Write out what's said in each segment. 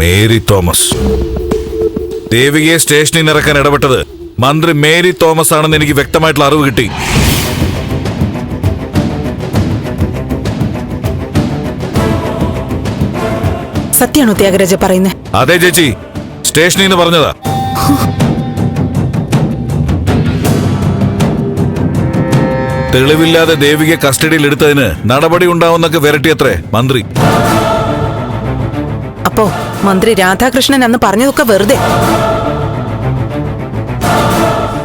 Mary Thomas. ദേവികയെ സ്റ്റേഷനിൽ ഇറക്കാൻ ഇടപെട്ടത് മന്ത്രി മേരി തോമസ് ആണെന്ന് എനിക്ക് വ്യക്തമായിട്ടുള്ള അറിവ് കിട്ടി. സത്യാണോ ത്യാഗരാജ പറയുന്നത് അതെ ചേച്ചി. സ്റ്റേഷനിൽ നിന്ന് പറഞ്ഞതാ. തെളിവില്ലാതെ ദേവികയെ കസ്റ്റഡിയിൽ എടുത്തതിന് നടപടി ഉണ്ടാവുന്നൊക്കെ വിരട്ടിയത്രേ മന്ത്രി. അപ്പോ മന്ത്രി രാധാകൃഷ്ണൻ അന്ന് പറഞ്ഞതൊക്കെ വെറുതെ.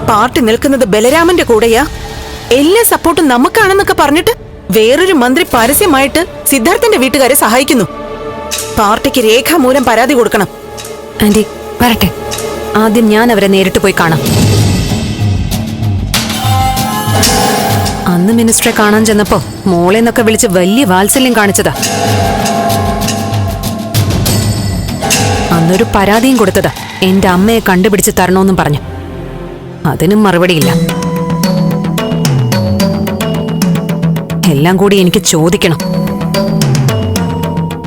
പാർട്ടി നിൽക്കുന്നത് ബലരാമന്റെ കൂടെയാ. എല്ലാ സപ്പോർട്ടും നമുക്കാണെന്നൊക്കെ പറഞ്ഞിട്ട് വേറൊരു മന്ത്രി പരസ്യമായിട്ട് സിദ്ധാർത്ഥന്റെ വീട്ടുകാരെ സഹായിക്കുന്നു. പാർട്ടിക്ക് രേഖാമൂലം പരാതി കൊടുക്കണം. ആന്റി വരട്ടെ. ആദ്യം ഞാൻ അവരെ നേരിട്ട് പോയി കാണാം. അന്ന് മിനിസ്റ്ററെ കാണാൻ ചെന്നപ്പോ മോളെന്നൊക്കെ വിളിച്ച് വലിയ വാത്സല്യം കാണിച്ചതാ. അന്നൊരു പരാതിയും കൊടുത്തതാ. എന്റെ അമ്മയെ കണ്ടുപിടിച്ച് തരണമെന്നും പറഞ്ഞു. അതിനും മറുപടിയില്ല. എല്ലാം കൂടി എനിക്ക് ചോദിക്കണം.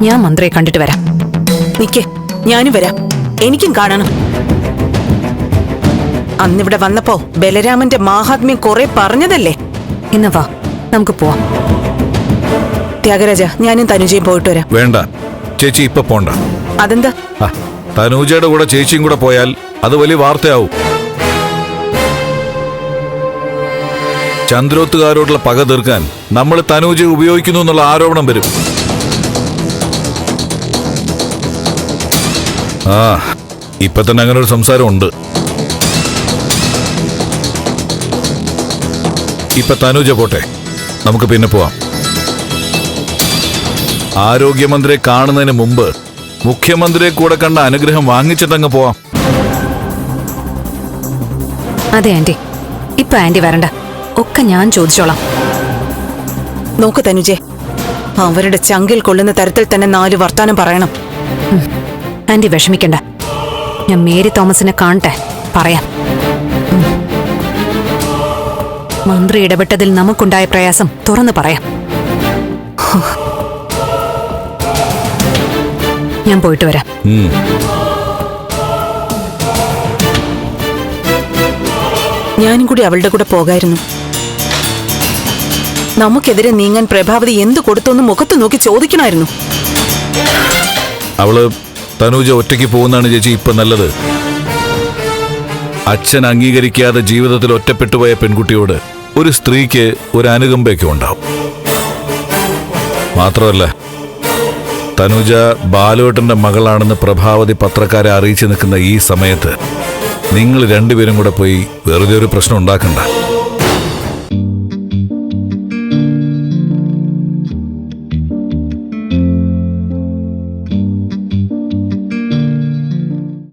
ഞാൻ മന്ത്രിയെ കണ്ടിട്ട് വരാം. നിക്കേ ഞാനും വരാം. എനിക്കും കാണണം. അന്നിവിടെ വന്നപ്പോ ബലരാമന്റെ മാഹാത്മ്യം കുറെ പറഞ്ഞതല്ലേ? ഇന്ന് വാ നമുക്ക് പോവാം. ത്യാഗരാജ ഞാനും തനുജയും പോയിട്ട് വരാം. വേണ്ട ചേച്ചി ഇപ്പൊ പോണ്ട. അതെന്താ? തനൂജയുടെ കൂടെ ചേച്ചിയും കൂടെ പോയാൽ അത് വലിയ വാർത്തയാവും. ചന്ദ്രോത്തുകാരോടുള്ള പക തീർക്കാൻ നമ്മൾ തനൂജ ഉപയോഗിക്കുന്നു എന്നുള്ള ആരോപണം വരും. ആ ഇപ്പൊ തന്നെ അങ്ങനെ ഒരു സംസാരം ഉണ്ട് ഇപ്പൊ തനൂജ പോട്ടെ നമുക്ക് പിന്നെ പോവാം. ആരോഗ്യമന്ത്രിയെ കാണുന്നതിന് മുമ്പ് മുഖ്യമന്ത്രിയെ കൂടെ കണ്ട അനുഗ്രഹം വാങ്ങിച്ചിട്ടങ്ങ് പോവാം. അതെ ആന്റി. ഇപ്പൊ ആന്റി വരണ്ട. ഒക്കെ ഞാൻ ചോദിച്ചോളാം. നോക്ക് തനുജേ അവരുടെ ചങ്കിൽ കൊള്ളുന്ന തരത്തിൽ തന്നെ നാല് വർത്താനം പറയണം. ആന്റി വിഷമിക്കണ്ട. ഞാൻ മേരി തോമസിനെ കാണട്ടെ. പറയാം. മന്ത്രി ഇടപെട്ടതിൽ നമുക്കുണ്ടായ പ്രയാസം തുറന്നു പറയാം. ഞാൻ പോയിട്ട് വരാം. ഞാനും കൂടി അവളുടെ കൂടെ പോകായിരുന്നു. നമുക്കെതിരെ നീങ്ങാൻ പ്രഭാവതി എന്ത് കൊടുത്തൊന്ന് മുഖത്ത് നോക്കി ചോദിക്കണമായിരുന്നു. അവൾ തനൂജ ഒറ്റയ്ക്ക് പോകുന്നതാണ് ചേച്ചി ഇപ്പൊ നല്ലത്. അച്ഛൻ അംഗീകരിക്കാതെ ജീവിതത്തിൽ ഒറ്റപ്പെട്ടുപോയ പെൺകുട്ടിയോട് ഒരു സ്ത്രീക്ക് ഒരു അനുകമ്പയൊക്കെ ഉണ്ടാവും. മാത്രമല്ല തനുജ ബാലുവേട്ടന്റെ മകളാണെന്ന് പ്രഭാവതി പത്രക്കാരെ അറിയിച്ചു നിൽക്കുന്ന ഈ സമയത്ത് നിങ്ങൾ രണ്ടുപേരും കൂടെ പോയി വെറുതെ ഒരു പ്രശ്നം ഉണ്ടാക്കണ്ട.